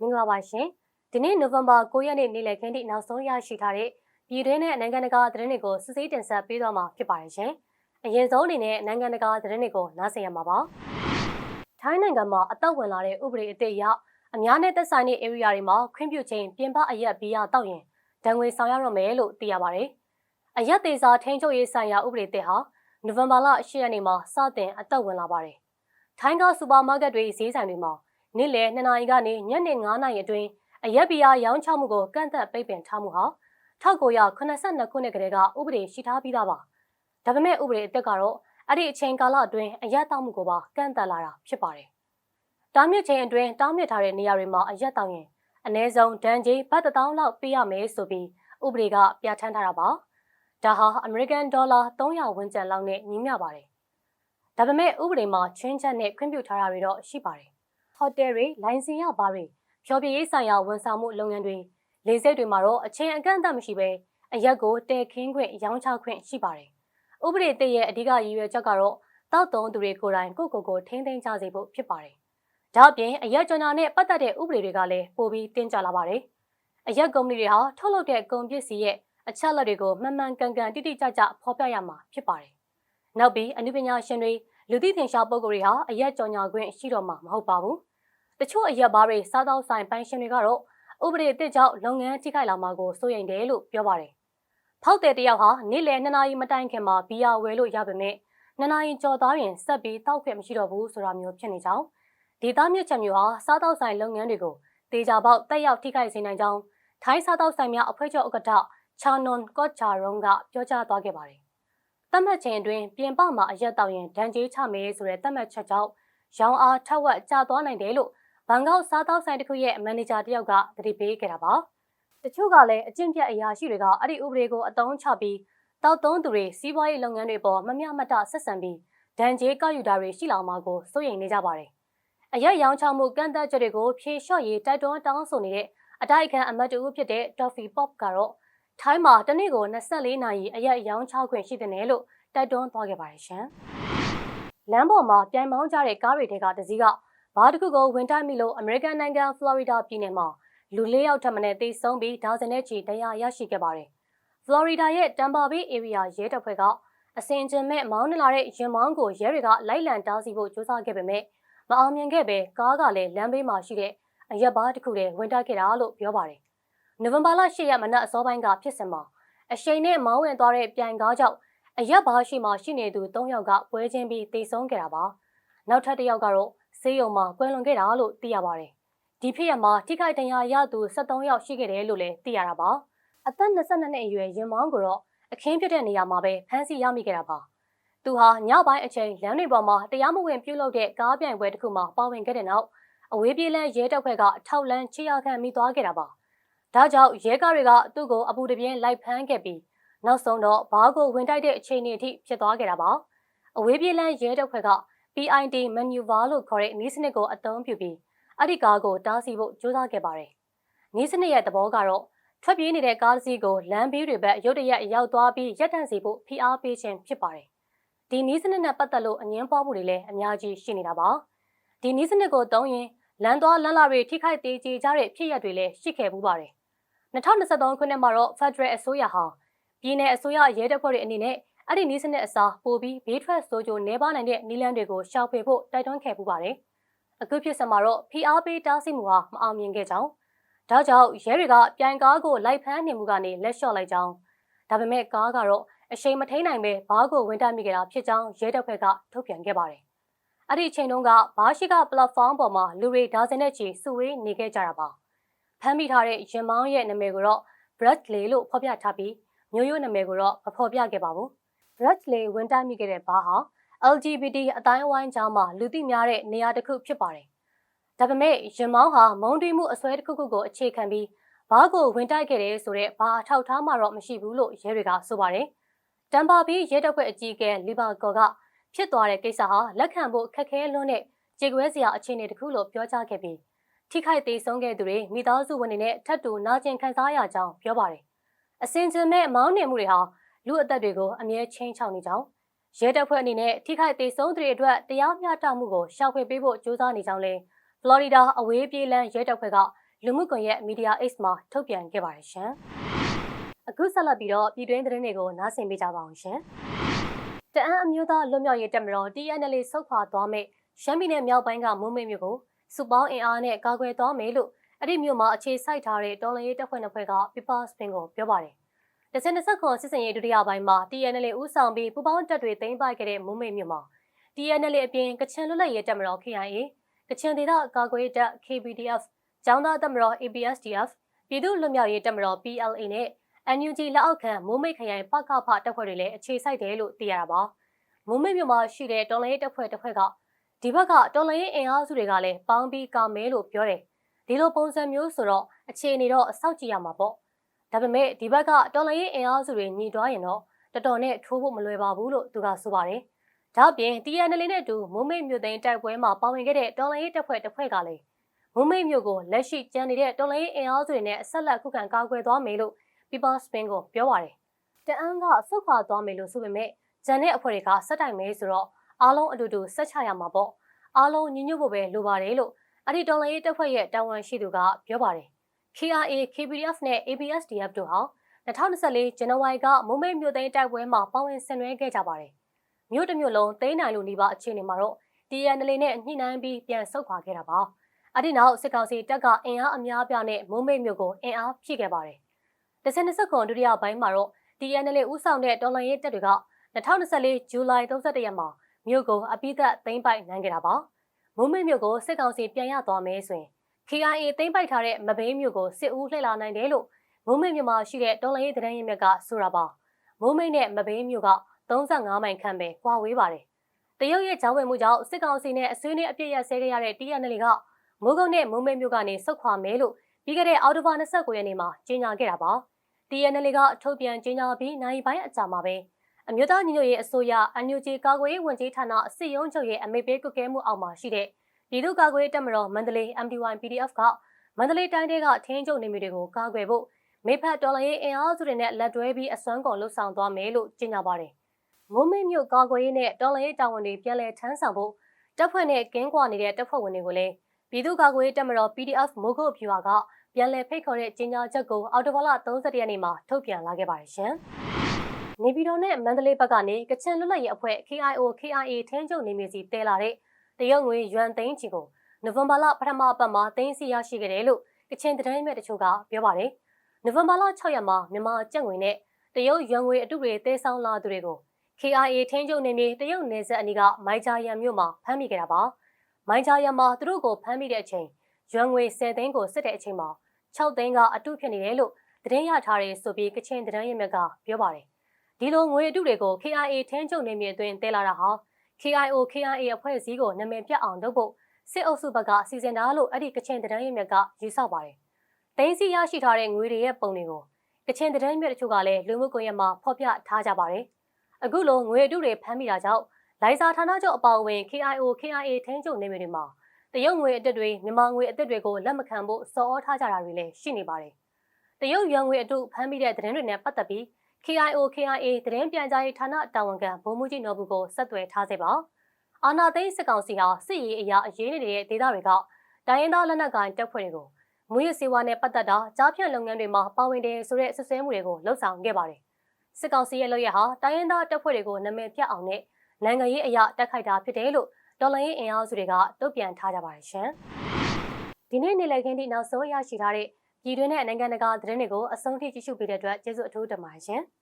မင်္ဂလာပါရှင်ဒီနေ့နိုဝင်ဘာ9ရက်နေ့နေ့လည်ခင်းထိနောက်ဆုံးရရှိထားတဲ့ပြည်တွင်းနဲ့နိုင်ငံတကာသတင်းတွေကိုစစ်ဆေးတင်ဆက်ပေးသွားမှာဖြစ်ပါတယ်ရှင်အရင်ဆုံးအနေနဲ့နိုင်ငံတကာသတင်းတွေကိုနားဆင်ရမှာပါထိုင်းနိုင်ငံမှာအသက်ဝင်လာတဲ့ဥပဒေအသစ်အရအများနဲ့သက်ဆိုင်တဲ့ area တွေမှာခွင့်ပြုချိန်ပြင်ပအရက်ဘီယာတောက်ရင်ဒဏ်ငွေဆောင်ရတော့မယ်လို့သိရပါတယ်အရက်သေးစားထိန်းချုပ်ရေးဆိုင်ရာဥပဒေအသစ်ဟာနိုဝင်ဘာလ10ရက်နေ့မှာစတင်အသက်ဝင်လာပါတယ်ထိုင်းကစူပါမားကတ်တွေဈေးဆိုင်တွေမှာ နေ့လယ်2နာရီကနေညနေ9နာရီအတွင်းအရက်ဘီယာရောင်းချမှုကိုကန့်သက်ပိတ်ပင်ထားမှုဟာ1982ခုနှစ်ကတည်းကဥပဒေရှိထားပြီးသားပါ။ဒါပေမဲ့ဥပဒေအသက်ကတော့အဲ့ဒီအချိန်ကာလအတွင်းအရက်တောက်မှုကိုပါကန့်သက်လာတာဖြစ်ပါတယ်။တားမြစ်ချိန်အတွင်းတားမြစ်ထားတဲ့နေရာတွေမှာအရက်တောက်ရင်အ ਨੇ ဆုံးဒဏ်ကြီးဘတ်တစ်သောင်းလောက်ပေးရမယ်ဆိုပြီးဥပဒေကပြဋ္ဌာန်းထားတာပါ။ဒါဟာအမေရိကန်ဒေါ်လာ300ဝန်းကျပ်လောက်နဲ့ညီမျှပါတယ်။ဒါပေမဲ့ဥပဒေမှာချင်းချက်နဲ့ခွင့်ပြုထားတာတွေတော့ရှိပါတယ်။ ဟိုတယ်တွေလိုင်စင်ရဘာတွေဖြောပြရေးဆိုင်ရာဝန်ဆောင်မှုလုပ်ငန်းတွေလေဆိပ်တွေမှာတော့အချင်းအကန့်အသတ်မရှိဘဲအရက်ကိုတဲခင်းခွင့်ရောင်းချခွင့်ရှိပါတယ်။ဥပဒေတည့်ရဲ့အဓိကရည်ရွယ်ချက်ကတော့တောက်တုံးသူတွေကိုယ်တိုင်ကိုယ့်ကိုယ်ကိုထိန်းသိမ်းကြစေဖို့ဖြစ်ပါတယ်။ဒါ့အပြင်အရက်ကြော်ညာနဲ့ပတ်သက်တဲ့ဥပဒေတွေကလည်းပိုပြီးတင်းကျပ်လာပါတယ်။အရက်ကုမ္ပဏီတွေဟာထုတ်လုပ်တဲ့ကုန်ပစ္စည်းရဲ့အချက်လက်တွေကိုမှန်မှန်ကန်ကန်တိတိကျကျဖော်ပြရမှာဖြစ်ပါတယ်။နောက်ပြီးအနုပညာရှင်တွေလူသိထင်ရှားပုဂ္ဂိုလ်တွေဟာအရက်ကြော်ညာခွင့်ရှိတော့မှာမဟုတ်ပါဘူး။ တချို့အရက်ဘားတွေစားသောက်ဆိုင်ပိုင်ရှင်တွေကတော့ဥပဒေအသစ်ကြောင့်လုပ်ငန်းထိခိုက်လာမှာကိုစိုးရိမ်တယ်လို့ပြောပါတယ်။ဖောက်တဲ့တယောက်ဟာနေ့လယ်2နာရီမတိုင်ခင်မှာဘီယာဝယ်လို့ရပေမဲ့2နာရီကြော်သားရင်ဆက်ပြီးတောက်ခွင့်မရှိတော့ဘူးဆိုတာမျိုးဖြစ်နေကြောင်းဒေသမြင့်ချက်မျိုးဟာစားသောက်ဆိုင်လုပ်ငန်းတွေကိုတေချာပေါက်တက်ရောက်ထိခိုက်စေနိုင်ကြောင်းထိုင်းစားသောက်ဆိုင်များအဖွဲ့ချုပ်ဥက္ကဋ္ဌချာနွန်ကော့ချာရုံကပြောကြားသွားခဲ့ပါတယ်။တတ်မှတ်ချိန်အတွင်းပြင်ပမှာအရက်တောက်ရင်ဒဏ်ကြေးချမယ်ဆိုတဲ့တတ်မှတ်ချက်ကြောင့်ရောင်းအားထက်ဝက်ကျသွားနိုင်တယ်လို့ ဘန်ကောက်စားသောက်ဆိုင်တစ်ခုရဲ့မန်နေဂျာတယောက်ကသတိပေးခဲ့တာပါ။တချို့ကလည်းအကျင့်ပြတ်အရာရှိတွေကအဲ့ဒီဥပဒေကိုအသုံးချပြီးတောက်သုံးသူတွေစီးပွားရေးလုပ်ငန်းတွေပေါ်မမျှမတဆက်ဆံပြီးဒဏ်ကြေးကောက်ယူတာတွေရှိလာမှာကိုစိုးရိမ်နေကြပါတယ်။အရက်ရောင်းချမှုကန့်သက်ချက်တွေကိုဖြေလျှော့ရေးတိုက်တွန်းတောင်းဆိုနေတဲ့အတိုက်အခံအမတ်တူဖြစ်တဲ့ Toffee Pop ကတော့ထိုင်းမှာတနေ့ကို24နာရီအရက်ရောင်းချခွင့်ရှိတဲ့နယ်လို့တိုက်တွန်းသွားခဲ့ပါတယ်ရှင်။လမ်းပေါ်မှာပြိုင်မောင်းကြတဲ့ကားတွေထဲကတစ်စီးက ဘားတစ်ခုကိုဝင်တိုက်မိလို့အမေရိကန်နိုင်ငံဖလော်ရီဒါပြည်နယ်မှာလူ၄ယောက်ထပ်မံသေဆုံးပြီးဒါဇင်နဲ့ချီတရားရရှိခဲ့ပါတယ်။ဖလော်ရီဒါရဲ့တမ်ပါဘေးဧရိယာရဲတပ်ဖွဲ့ကအစင်ကျင်မဲ့မောင်းနှလာတဲ့ရင်မောင်းကိုရဲတွေကလိုက်လံတားဆီးဖို့ကြိုးစားခဲ့ပေမဲ့မအောင်မြင်ခဲ့ပဲကားကလည်းလမ်းဘေးမှာရှိတဲ့အရက်ဘားတစ်ခုတည်းဝင်တိုက်ခဲ့တာလို့ပြောပါတယ်။နိုဝင်ဘာလ10ရက်မနက်အစောပိုင်းကဖြစ်စဉ်မှာအရှိန်နဲ့မောင်းဝင်သွားတဲ့ပြိုင်ကားကြောင့်အရက်ဘားရှိမှရှိနေသူ၃ယောက်ကပွဲချင်းပြီးတိတ်ဆုံးခဲ့တာပါ။နောက်ထပ်တစ်ယောက်ကတော့ ဆေးရုံမှာကွယ်လွန်ခဲ့တာလို့သိရပါတယ်။ဒီဖြစ်ရမှာထိခိုက်ဒဏ်ရာရသူ73ယောက်ရှိခဲ့တယ်လို့လည်းသိရတာပါ။အသက်22နှစ်အရွယ်ရင်မောင်းကိုတော့အခင်းဖြစ်တဲ့နေရာမှာပဲဖမ်းဆီးရမိခဲ့တာပါ။သူဟာညပိုင်းအချိန်လမ်းတွေပေါ်မှာတရားမဝင်ပြုလုပ်တဲ့ကားပြိုင်ပွဲတစ်ခုမှာပါဝင်ခဲ့တဲ့နောက်အဝေးပြေးလမ်းရဲတပ်ဖွဲ့ကထောက်လန်းချေရခံမိသွားခဲ့တာပါ။ဒါကြောင့်ရဲကားတွေကသူ့ကိုအပူတပြင်းလိုက်ဖမ်းခဲ့ပြီးနောက်ဆုံးတော့ဘားကိုဝင်တိုက်တဲ့အခြေအနေအထိဖြစ်သွားခဲ့တာပါ။အဝေးပြေးလမ်းရဲတပ်ဖွဲ့က PID maneuver လို့ခေါ်တဲ့နည်းစနစ်ကိုအသုံးပြုပြီးအဲ့ဒီကားကိုတားဆီးဖို့ကြိုးစားခဲ့ပါတယ်။နည်းစနစ်ရဲ့သဘောကတော့ထွက်ပြေးနေတဲ့ကားတစ်စီးကိုလမ်းဘေးတွေဘက်ရုတ်တရက်ရောက်သွားပြီးရပ်တန့်စေဖို့ဖိအားပေးခြင်းဖြစ်ပါတယ်။ဒီနည်းစနစ်နဲ့ပတ်သက်လို့အငင်းပွားမှုတွေလည်းအများကြီးရှိနေတာပါ။ဒီနည်းစနစ်ကိုသုံးရင်လမ်းသွားလမ်းလာတွေထိခိုက်သေးကြေကြတဲ့ဖြစ်ရပ်တွေလည်းရှိခဲ့မှုပါတယ်။2023ခုနှစ်မှာတော့ Federal အစိုးရဟာပြည်내အစိုးရရဲတပ်ဖွဲ့တွေအနေနဲ့ အဲ့ဒီနီးစနစ်အစားပိုပြီးဘေးထွက်ဆိုးကျိုးနေပါနိုင်တဲ့နီလန်းတွေကိုရှောင်ဖေဖို့တိုက်တွန်းခဲ့ပူပါတယ်။အခုဖြစ်စမှာတော့ PR ပေးတားဆီးမှုဟာမအောင်မြင်ခဲ့ကြောင်းဒါကြောင့်ရဲတွေကပြိုင်ကားကိုလိုက်ဖမ်းနေမှုကနေလက်လျှော့လိုက်ကြောင်းဒါပေမဲ့ကားကတော့အရှိန်မထိန်နိုင်ပဲဘားကိုဝင်တိုက်မိခဲ့တာဖြစ်ကြောင်းရဲတပ်ဖွဲ့ကထုတ်ပြန်ခဲ့ပါတယ်။အဲ့ဒီအချိန်တုန်းကဘားရှိက platform ပေါ်မှာလူတွေဒါဇင်နဲ့ချီစုဝေးနေခဲ့ကြတာပါ။ဖမ်းမိထားတဲ့ရင်မောင်းရဲ့နာမည်ကိုတော့ Bradley လို့ဖော်ပြထားပြီးမျိုးရိုးနာမည်ကိုတော့မဖော်ပြခဲ့ပါဘူး။ Bradley ဝင်တိုက်မိခဲ့တဲ့ဘားဟာ LGBT အတိုင်းအဝိုင်းကြားမှာလူသိများတဲ့နေရာတစ်ခုဖြစ်ပါတယ်။ဒါပေမဲ့ရင်မောင်းဟာမုံတီးမှုအစွဲတစ်ခုခုကိုအခြေခံပြီးဘားကိုဝင်တိုက်ခဲ့တယ်ဆိုတဲ့ဘာအထောက်ထားမှတော့မရှိဘူးလို့ရဲတွေကဆိုပါတယ်။တမ်ပါဘီရဲတပ်ဖွဲ့အကြီးအကဲလီဘာကော်ကဖြစ်သွားတဲ့ကိစ္စဟာလက်ခံဖို့ခက်ခဲလွန်းတဲ့ကြေကွဲစရာအခြေအနေတစ်ခုလို့ပြောကြားခဲ့ပြီးထိခိုက်သေးဆုံးခဲ့သူတွေမိသားစုဝင်တွေနဲ့ထပ်တူနာကျင်ခံစားရကြောင်းပြောပါတယ်။အစင်စင်မဲ့မောင်းနေမှုတွေဟာ လူအသက်တွေကိုအမြဲချင်းချောက်နေကြောင်းရဲတပ်ဖွဲ့အနေနဲ့ထိခိုက်သေးဆုံးသူတွေအတွက်တရားမျှတမှုကိုရှာဖွေပေးဖို့ကြိုးစားနေကြောင်းလဲဖလော်ရီဒါအဝေးပြေးလမ်းရဲတပ်ဖွဲ့ကလူမှုကွန်ရက်မီဒီယာ X မှာထုတ်ပြန်ခဲ့ပါတယ်ရှင်။အခုဆက်လက်ပြီးတော့ပြည်တွင်းသတင်းတွေကိုနားဆင်ပေးကြပါအောင်ရှင်။တအန်းအမျိုးသားလွတ်မြောက်ရေးတပ်မတော် TNL ဆုတ်ခွာသွားမဲ့ရှမ်းပြည်နယ်မြောက်ပိုင်းကမုံမိတ်မြို့ကိုစုပေါင်းအင်အားနဲ့ကာကွယ်သွားမယ်လို့အဲ့ဒီမြို့မှာအခြေစိုက်ထားတဲ့တော်လှန်ရေးတပ်ဖွဲ့နှစ်ဖွဲ့က People Spin ကိုပြောပါတယ်။ တစင်တစ်ဆက်ခွန်စစ်စင်ရေးဒုတိယပိုင်းမှာ TNL ဦးဆောင်ပြီးပူးပေါင်းတပ်တွေသိမ်းပိုက်ခဲ့တဲ့မုံမိတ်မြို့မှာ TNL အပြင်ကချင်လွတ်လပ်ရေးတပ်မတော် KIA ကချင်ဒေသကာကွယ်တပ် KPDF ကျောင်းသားတပ်မတော် ABSDF ပြည်သူ့လွတ်မြောက်ရေးတပ်မတော် PLA နဲ့ NUG လက်အောက်ခံမိုးမိတ်ခရိုင်ပကဖတပ်ဖွဲ့တွေလည်းအခြေစိုက်တယ်လို့သိရတာပါ။မိုးမိတ်မြို့မှာရှိတဲ့တော်လှန်ရေးတပ်ဖွဲ့တစ်ဖွဲ့ကဒီဘက်ကတော်လှန်ရေးအင်အားစုတွေကလည်းပေါင်းပြီးကာမဲလို့ပြောတယ်။ဒီလိုပုံစံမျိုးဆိုတော့အခြေအနေတော့အဆောက်ကြည့်ရမှာပေါ့။ ဒါပေမဲ့ဒီဘက်ကတော်လှန်ရေးအင်အားစုတွေညီတွားရင်တော့တော်တော်နဲ့ထိုးဖို့မလွယ်ပါဘူးလို့သူကဆိုပါတယ်။ဒါ့အပြင် TNL နဲ့တူမိုးမိတ်မြို့သိမ်းတိုက်ပွဲမှာပါဝင်ခဲ့တဲ့တော်လှန်ရေးတပ်ဖွဲ့တစ်ဖွဲ့ကလည်းမုံမိတ်မြို့ကိုလက်ရှိကျန်နေတဲ့တော်လိုင်းအင်အားစုတွေနဲ့အဆက်လက်ခုခံကာကွယ်သွားမယ်လို့ People Spin ကိုပြောပါတယ်။တအန်းကဆုတ်ခွာသွားမယ်လို့ဆိုပေမဲ့ဂျန်တဲ့အဖွဲ့တွေကစက်တိုင်မဲဆိုတော့အားလုံးအတူတူဆက်ချရမှာပေါ့။အားလုံးညီညွတ်ဖို့ပဲလိုပါတယ်လို့အဲ့ဒီတော်လိုင်းတပ်ဖွဲ့ရဲ့တာဝန်ရှိသူကပြောပါတယ်။ KRA, KPDF နဲ့ ABSDF တို့ဟာ2024ဇန်နဝါရီကမုံမိတ်မြို့သိမ်းတိုက်ပွဲမှာပါဝင်ဆင်နွှဲခဲ့ကြပါတယ်။မြို့တစ်မြို့လုံးသိမ်းနိုင်လို့နေပါအခြေအနေမှာတော့ TNL နဲ့ညှိနှိုင်းပြီးပြန်ဆုတ်ခွာခဲ့တာပါ။အဲ့ဒီနောက်စစ်ကောင်စီတပ်ကအင်အားအများပြားနဲ့မုံမိတ်မြို့ကိုအင်အားဖြည့်ခဲ့ပါတယ်။ဒဇင်20ခွန်ဒုတိယပိုင်းမှာတော့ TNL ဦးဆောင်တဲ့တော်လှန်ရေးတပ်တွေက2024ဇူလိုင်31ရက်မှာမြို့ကိုအပိသက်သိမ်းပိုက်နိုင်ခဲ့တာပါ။မုံမိတ်မြို့ကိုစစ်ကောင်စီပြန်ရသွားမယ်ဆိုရင် KIA သိမ်းပိုက်ထားတဲ့မဘိန်းမြို့ကိုစစ်ဦးလှည့်လာနိုင်တယ်လို့မုံမိတ်မြို့မှာရှိတဲ့တော်လှန်ရေးသတင်းရင်းမြစ်ကဆိုတာပါ။မုံမိတ်နဲ့မဘိန်းမြို့က35မိုင်ခန့်ပဲကွာဝေးပါတယ်။တရုတ်ရဲ့ကြောင်းဝင်မှုကြောင့်စစ်ကောင်စီနဲ့အဆွေးနွေးအပြစ်ရဆဲခဲ့ရတဲ့ TNL ကမိုးကုတ်နဲ့မုံမိတ်မြို့ကနေဆုတ်ခွာမယ်လို့ပြီးခဲ့တဲ့အောက်တိုဘာ29ရက်နေ့မှာကြေညာခဲ့တာပါ။ TNL ကအထုတ်ပြန်ကြေညာပြီးနိုင်ပိုင်းအကြာမှာပဲအမျိုးသားညီညွတ်ရေးအစိုးရ NUG ကာကွယ်ရေးဝန်ကြီးဌာနစစ်ရုံးချုပ်ရဲ့အမိန့်ပေးကွက်ကဲမှုအောက်မှာရှိတဲ့ ပြည်သူ့ကာကွယ်ရေးတပ်မတော်မန္တလေး MDY PDF ကမန္တလေးတိုင်းတွေကထင်းကျုပ်နေမျိုးတွေကိုကာကွယ်ဖို့မေဖက်တော်လိုင်းရေးအင်အားစုတွေနဲ့လက်တွဲပြီးအစွမ်းကုန်လှုပ်ဆောင်သွားမယ်လို့ကြေညာပါတယ်။မုံမိတ်မြို့ကာကွယ်ရေးနဲ့တော်လိုင်းရေးတာဝန်တွေပြန်လည်ထမ်းဆောင်ဖို့တပ်ဖွဲ့နဲ့ကင်းကွာနေတဲ့တပ်ဖွဲ့ဝင်တွေကိုလည်းပြည်သူ့ကာကွယ်ရေးတပ်မတော် PDF မိုးကုတ်ဖြူဟာကပြန်လည်ဖိတ်ခေါ်တဲ့ကြေညာချက်ကိုအော်တိုဘာလ31ရက်နေ့မှာထုတ်ပြန်လာခဲ့ပါတယ်ရှင်။နေပြည်တော်နဲ့မန္တလေးဘက်ကနေကချင်လွတ်လပ်ရေးအဖွဲ့ KIO KIA ထင်းချုပ်နေမြေစီတဲလာတဲ့ တရုတ်ငွေယွမ်သိန်းချီကိုနိုဝင်ဘာလပထမပတ်မှာသိန်းစီရရှိခဲ့တယ်လို့ကချင်သတင်းမြတ်တချို့ကပြောပါတယ်။နိုဝင်ဘာလ6ရက်မှာမြန်မာကျပ်ငွေနဲ့တရုတ်ယွမ်ငွေအတုတွေတဲဆောင်လာသူတွေကို KIA ထင်းချုပ်နေမြေတရုတ်နယ်စပ်အနီးကမိုင်ဂျာယန်မြို့မှာဖမ်းမိခဲ့တာပါ။မိုင်းချာရမှာသူတို့ကိုဖမ်းမိတဲ့အချိန်ရွမ်ငွေ10သိန်းကိုစစ်တဲ့အချိန်မှာ6သိန်းကအတုဖြစ်နေတယ်လို့သတင်းရထားတယ်ဆိုပြီးကချင်သတင်းရမြက်ကပြောပါတယ်ဒီလိုငွေအတုတွေကို KIA ထင်းချုပ်နေမြေအတွင်းတဲလာတာဟာ KIO KIA အဖွဲ့အစည်းကိုနာမည်ပြတ်အောင်လုပ်ဖို့စစ်အုပ်စုဘက်ကစီစဉ်တာလို့အဲ့ဒီကချင်သတင်းရမြက်ကယူဆပါတယ်တင်းစီရရှိထားတဲ့ငွေတွေရဲ့ပုံတွေကိုကချင်သတင်းမြက်တချို့ကလည်းလူမှုကွန်ရက်မှာဖော်ပြထားကြပါတယ်အခုလိုငွေအတုတွေဖမ်းမိတာကြောင့်လိုင်စာဌာနချုပ်အပါအဝင် KIO KIA ထင်းချုပ်နေမျိုးတွေမှာတရုတ်ငွေအတက်တွေမြန်မာငွေအတက်တွေကိုလက်မခံဖို့စော်ဩထားကြတာတွေလည်းရှိနေပါတယ်။တရုတ်ရွမ်ငွေအတုဖမ်းမိတဲ့သတင်းတွေနဲ့ပတ်သက်ပြီး KIO KIA သတင်းပြန်ကြားရေးဌာနတာဝန်ခံဗိုလ်မှူးကြီးနော်ဘူးကိုဆက်သွယ်ထားစေပါ။အာနာသိန်းစစ်ကောင်စီဟာစစ်ရေးအရာအရေးနေတဲ့ဒေသတွေကတိုင်းရင်းသားလက်နက်ကိုင်တပ်ဖွဲ့တွေကိုမူရစေဝါနဲ့ပတ်သက်တာကြားဖြန့်လုပ်ငန်းတွေမှာပါဝင်တယ်ဆိုတဲ့ဆွဆွဲမှုတွေကိုလှုံ့ဆော်ခဲ့ပါတယ်။စစ်ကောင်စီရဲ့လုပ်ရဟာတိုင်းရင်းသားတပ်ဖွဲ့တွေကိုနာမည်ပြအောင်နဲ့နိုင်ငံရေးအရာတက်ခိုက်တာဖြစ်တယ်လို့ဒေါ်လာရေးအင်အားစုတွေကတုံ့ပြန်ထားကြပါတယ်ရှင်။ဒီနေ့နေ့လည်ခင်းထိနောက်ဆုံးရရှိထားတဲ့ ပြည်တွင်းနဲ့နိုင်ငံတကာသတင်းတွေကိုအဆုံးထိကြည့်ရှုပေးတဲ့အတွက်ကျေးဇူးအထူးတင်ပါတယ်ရှင်။